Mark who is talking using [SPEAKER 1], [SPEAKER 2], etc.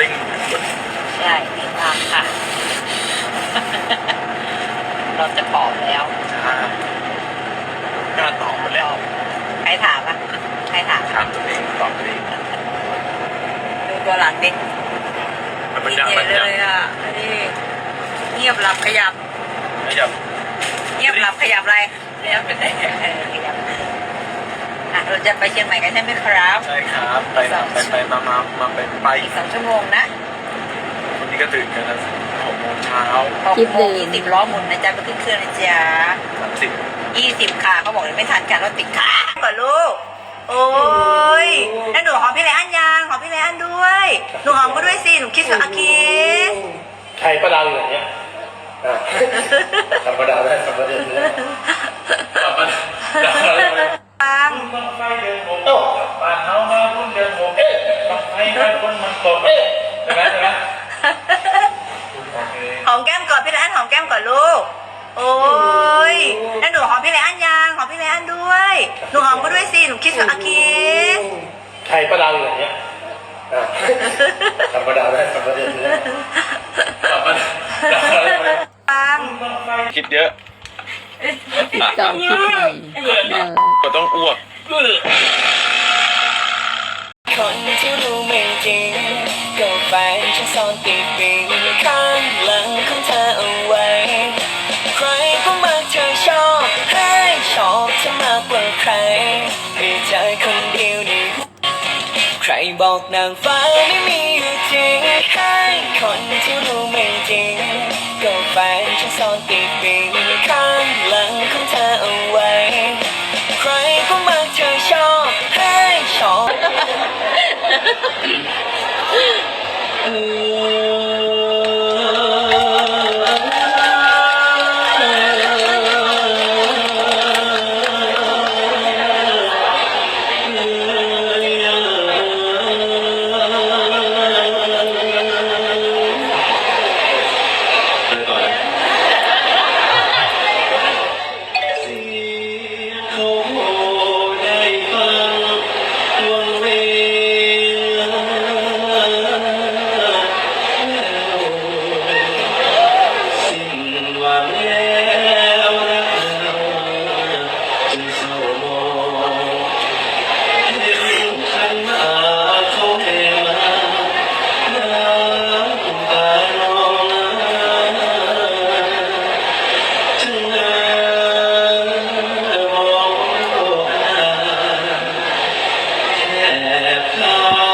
[SPEAKER 1] เร่งกด
[SPEAKER 2] ใช่ดีมากค่ะ เราจะผอมแล้ว
[SPEAKER 1] ช้าหน้าตอบหมดแล้ว
[SPEAKER 2] ใครถามอะ ใครถาม
[SPEAKER 1] ถามตัวเองตอบตัวเอง
[SPEAKER 2] ดูตัวหลังดิ
[SPEAKER 1] มันเป็น
[SPEAKER 2] ดี
[SPEAKER 1] ยัง
[SPEAKER 2] เจ
[SPEAKER 1] มัน
[SPEAKER 2] เล
[SPEAKER 1] ยัง
[SPEAKER 2] ยอะนี่เงียบหลับขยับ
[SPEAKER 1] ขยับ
[SPEAKER 2] เงียบหลับขยับอะไรขยับเป็นไงเออขยับ อะเราจะไปเชียงใหม่กันใช่ไหมครับ
[SPEAKER 1] ใช่ครับไปมาไปไปมามามาไปไป
[SPEAKER 2] อีกสองชั่วโมงนะ
[SPEAKER 1] วันนี้ก็ตื่นกันนะหกโมงเช้า
[SPEAKER 2] หกโมงยี่สิบล้อหมุนนะจ๊ะไปขึ้นเครื่องนะจ๊ะ
[SPEAKER 1] สามสิบ
[SPEAKER 2] ยี่สิบค่ะเขาบอกเลยไม่ทันการรถติดขาก่อนลูก โอ้ยแล้วหนูหอมพี่ไรอันยังหอมพี่ไรอันด้วย หนูหอมก็ด้วยสิหนูคิดว่าอาคิส
[SPEAKER 3] ใครประดาวอยู่ไหนเนี่ย
[SPEAKER 1] คนมันตกใช่ไหมใช่ไหมโอเค
[SPEAKER 2] หอมแก้มก่อนพี่ไรอันหอมแก้มก่อนลูก โอ้ยแล้วหนูหอมพี่ไรอันยังหอมพี่ไรอันด้วย หนูหอมก็ด้วยสิหนูคิดว่าอาคิส
[SPEAKER 3] ใครประดาวอยู่ไหนเนี่ยอะธรรมดาได้ธรรมดาได้
[SPEAKER 1] กลับมาดาวอะไรไหม
[SPEAKER 2] ปัง
[SPEAKER 1] คิดเยอะ
[SPEAKER 4] จอมคิดใหม่ เออ
[SPEAKER 1] ก็ต้องอ้วก
[SPEAKER 5] คน ก็แฟนฉันซ่อนติดปิงข้างหลังของเธอเอาไว้ ใครก็มักเธอชอบให้ชอบเธอมากกว่าใครมีเธอคนเดียวในหัวใครบอกนางฟ้าไม่มีอยู่จริงให้คนที่รู้ไม่จริง
[SPEAKER 6] left.